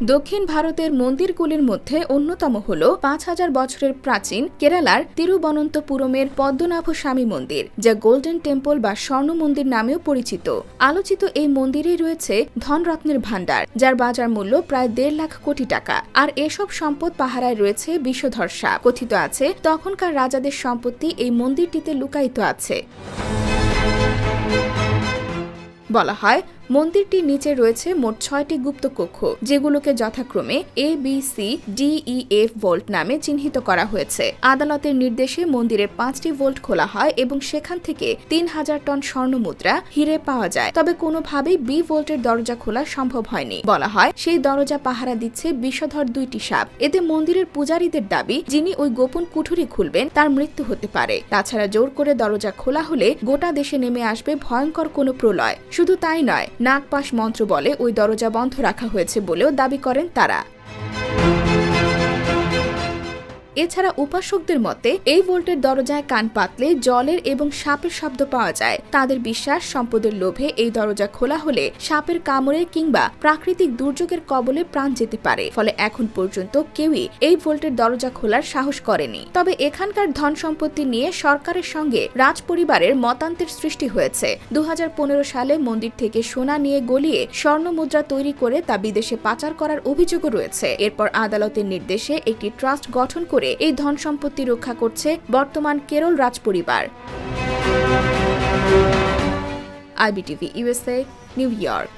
দক্ষিণ ভারতের মন্দিরগুলির মধ্যে অন্যতম হল পাঁচ হাজার বছরের প্রাচীন কেরালার তিরুবনন্তপুরমের পদ্মনাভ স্বামী মন্দির, যা গোল্ডেন টেম্পল বা স্বর্ণ মন্দির নামেও পরিচিত। আলোচিত এই মন্দিরেই রয়েছে ধনরত্নের ভাণ্ডার, যার বাজার মূল্য প্রায় দেড় লাখ কোটি টাকা। আর এসব সম্পদ পাহারায় রয়েছে বিষধর সাপ। কথিত আছে, তখনকার রাজাদের সম্পত্তি এই মন্দিরটিতে লুকায়িত আছে। বলা হয় মন্দিরটির নিচে রয়েছে মোট ছয়টি গুপ্ত কক্ষ, যেগুলোকে যথাক্রমে A B C D E F vault নামে চিহ্নিত করা হয়েছে। আদালতের নির্দেশে মন্দিরের পাঁচটি ভোল্ট খোলা হয় এবং সেখান থেকে তিন হাজার টন স্বর্ণ মুদ্রা হিরে পাওয়া যায়। তবে কোনোভাবেই বি ভোল্টের দরজা খোলা সম্ভব হয়নি। বলা হয়, সেই দরজা পাহারা দিচ্ছে বিষধর দুইটি সাপ। এতে মন্দিরের পূজারীদের দাবি, যিনি ওই গোপন কুঠুরি খুলবেন, তার মৃত্যু হতে পারে। তাছাড়া জোর করে দরজা খোলা হলে গোটা দেশে নেমে আসবে ভয়ঙ্কর কোনো প্রলয়। শুধু তাই নয় নাগপাশ মন্ত্র বলে ওই দরজা বন্ধ রাখা হয়েছে বলেও দাবি করেন তারা। এছাড়া উপাসকদের মতে, এই ভোল্টের দরজায় কান পাতলে জলের এবং সাপের শব্দ পাওয়া যায়। তাদের বিশ্বাস, সম্পদের লোভে এই দরজা খোলা হলে সাপের কামড়ে কিংবা প্রাকৃতিক দুর্যোগের কবলে প্রাণ যেতে পারে। ফলে এখন পর্যন্ত কেউই এই ভোল্টের দরজা খোলার সাহস করেনি। তবে এখানকার ধন সম্পত্তি নিয়ে সরকারের সঙ্গে রাজ পরিবারের মতান্তের সৃষ্টি হয়েছে। দু হাজার পনেরো সালে মন্দির থেকে সোনা নিয়ে গলিয়ে স্বর্ণ মুদ্রা তৈরি করে তা বিদেশে পাচার করার অভিযোগও রয়েছে। এরপর আদালতের নির্দেশে একটি ট্রাস্ট গঠন করে এই ধন সম্পত্তি রক্ষা করছে বর্তমান কেরল রাজ পরিবার আইবিটিভি ইউএসএ নিউ ইয়র্ক।